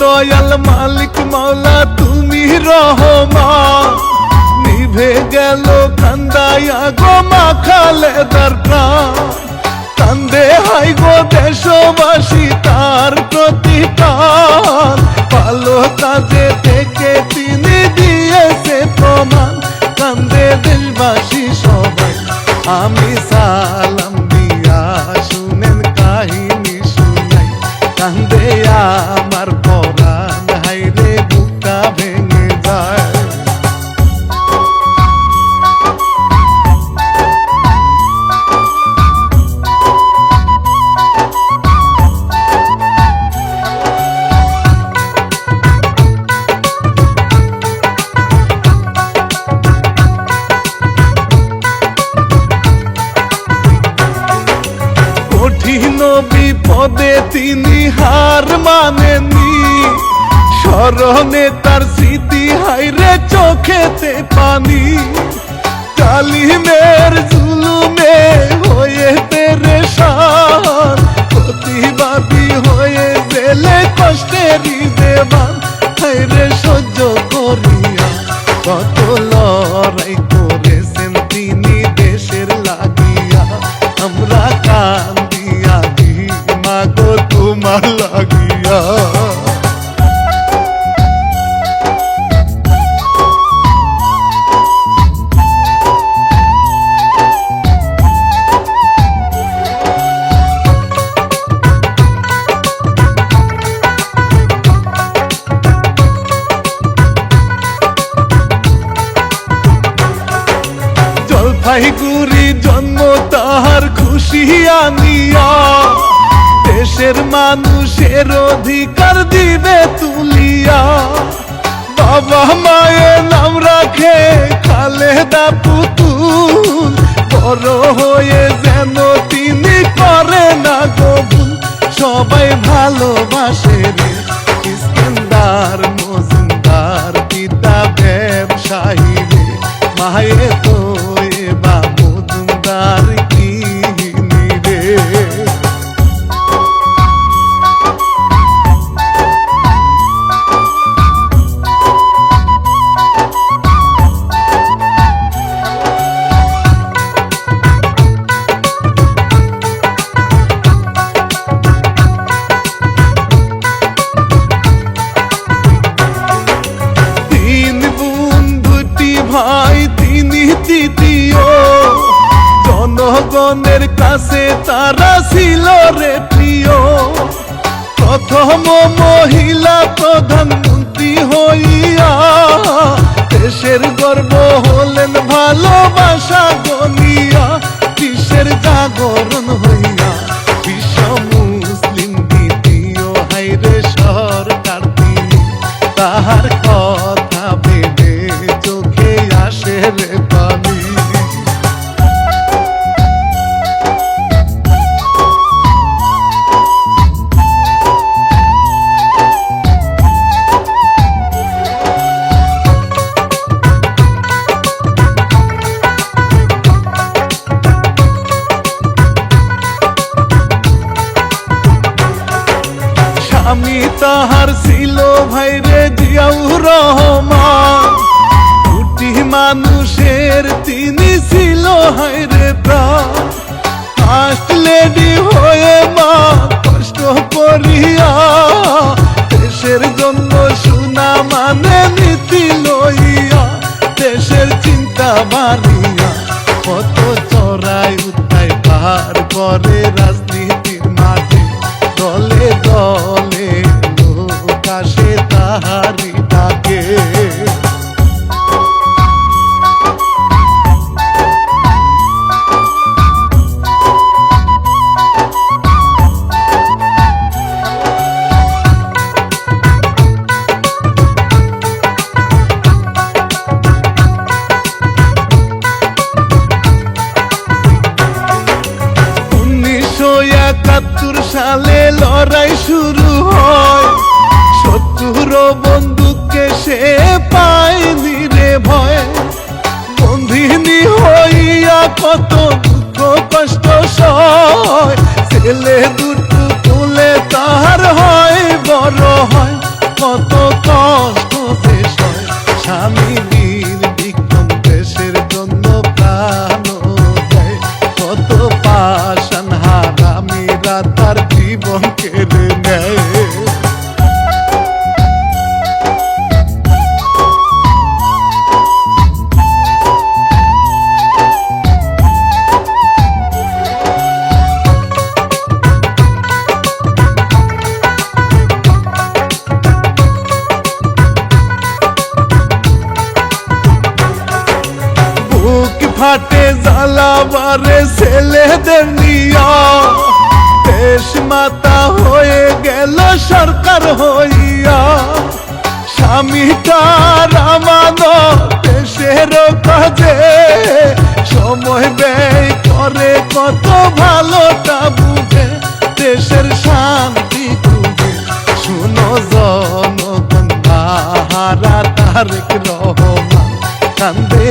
দয়াল মালিক মাওলা তুমি রহমান। নিভে গেল কান্দায়া গো মাখালে তার প্রাণ। কান্দে হাই গো দেশবাসী তার প্রতিটান ভালো কাজে থেকে তিনি দিয়েছে প্রমাণ। কান্দে দেশবাসী সবাই, আমি সালাম দিয়া শুনেন কাহিনী শুনাই। কান্দে আমার বিপদে তিনি হার মানেনি। স্মরণে তার স্মৃতি হাইরে চোখেতে পানি। কালিমের জুলুমে হয়ে আনিয়া দেশের মানুষের অধিকার দিবে তুলিয়া। বাবা মায়ের নাম রাখে খালেদা পুতুল, বড় হয়ে যেন তিনি করে না গবুল সবাই ভালোবাসে রে মজুমদার, পিতা ব্যবসায়ী রে। মায়ে জনগণের কাছে তারা ছিল রে প্রিয়। প্রথম মহিলা প্রধানমন্ত্রী হইয়া দেশের গর্ব মানুষের তিনি ছিল হাইরে প্রাণ। ফার্স্ট লেডি হয়ে মা, কষ্ট করিয়া দেশের জন্য সুনা মানে নীতি লইয়া দেশের চিন্তা বাড়িয়া কত চড়াই উঠাই পাহাড় করে রাজনীতির লড়াই শুরু হয়। শত্রুর বন্দুককে সে পায়নি রে ভয়। বন্ধিনী হইয়া কত দুঃখ, কষ্ট, সয়। ছেলে দুটো তুলে তাহার হয়, বড় হয়। কত কষ্ট সয় স্বামী ছেলেদের নিয়া, দেশ মাতা হয়ে গেল, সরকার হইয়া। স্বামীটার আমানো দেশের কাজে, সময় ব্যয় করে কত ভালোটা বুঝে, দেশের শান্তি খুঁজে। শুনো জনগণ হারা তারেক রহমান কান্দে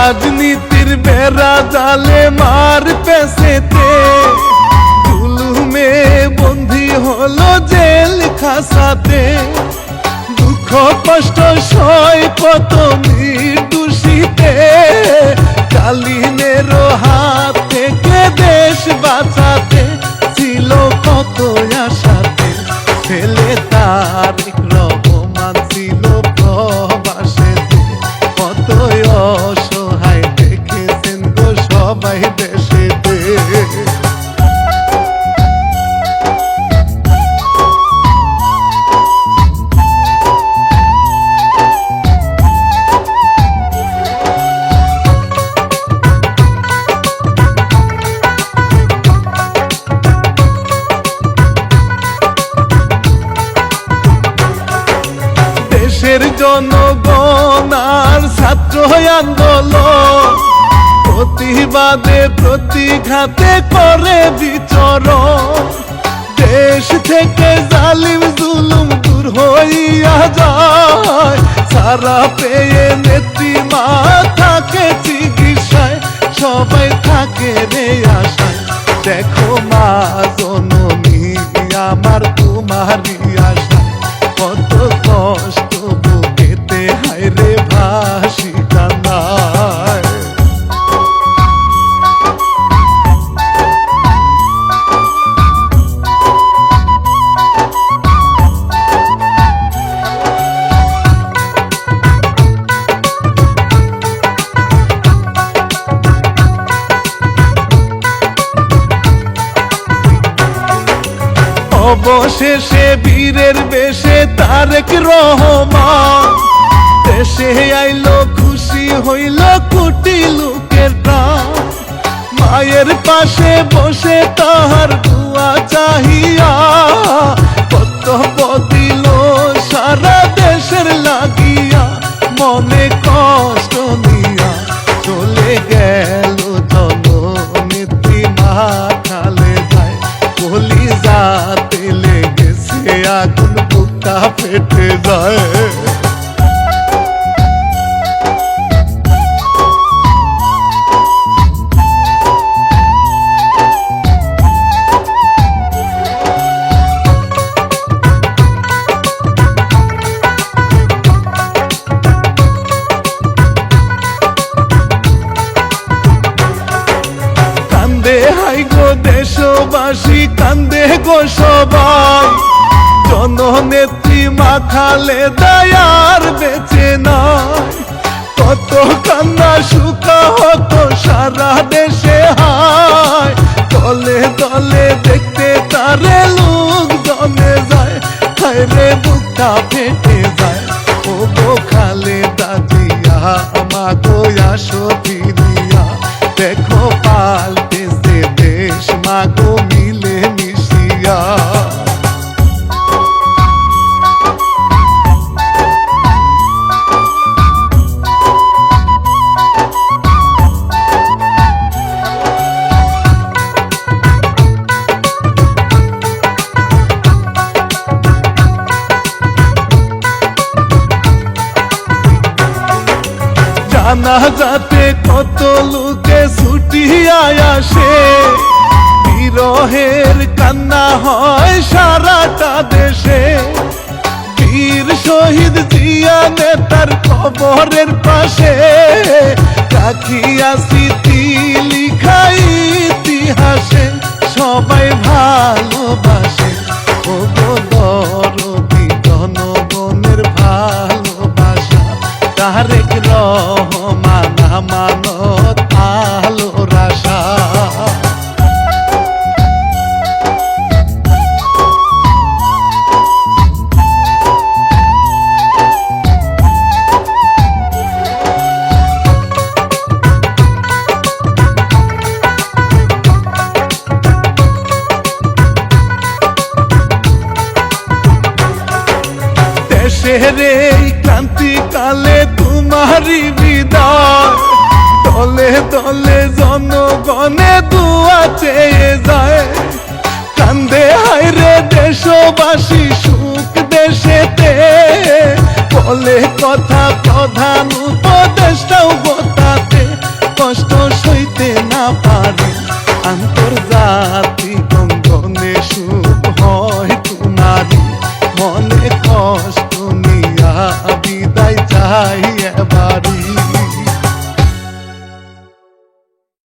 রাজনীতির বেড়া জালে মার পেছেতে জুলুমে বন্দি হলো জেল খাসাতে। দুঃখ, কষ্ট, সয় কত নির্দোষীতে কালিনের হাত থেকে দেশ বাঁচাতে ছিল কত আশাতে। ছেলে তার জনগণ আর ছাত্র আন্দোলন। প্রতিবাদে প্রতিঘাতে করে বিচরণ। দেশ থেকে জালিম, জুলুম দূর হইয়া যায়। সারা পেয়ে নেত্রী মা থাকে চিকিৎসায়। সবাই থাকে রে আশায়। দেখো মা জননী অবশেষে বীরের বেশে তারেক রহমান। দেশে আইলো, খুশি হইল কুটি লোকের প্রাণ। মায়ের পাশে বসে তাহার দুয়া চাহিয়া কত বদিল সারা দেশের লাগিয়া। মনে কষ্ট দেশবাসী কান্দে গো সবাই। জননেত্রী মাখালে দয়ার বেঁচে নাই। কত কান্না সুখা হতো সারা দেশে হায়। দলে দলে দেখতে তারে লোক জমে যায়। রে বুকটা ফেটে যায়। ও খালে দাদিয়া মাগো আসো ফিরিয়া। যাতে কত লোকে ছুটিয়া আসে। বিরহের কান্না হয় সারাটা দেশে। বীর শহীদ জিয়া নেতার কবরের পাশে। রাখিয়া স্মৃতি লিখাই ইতিহাসে, সবাই ভালোবাসে। ও গো দেশের এই ক্রান্তিকালে তোমারই বিদায়। দলে দলে জনগণে দুয়া চেয়ে যায়। কান্দে হাইরে দেশবাসী, সুখ দেশেতে। বলে কথা, প্রধান উপদেশটাও গোতাতে কষ্ট সইতে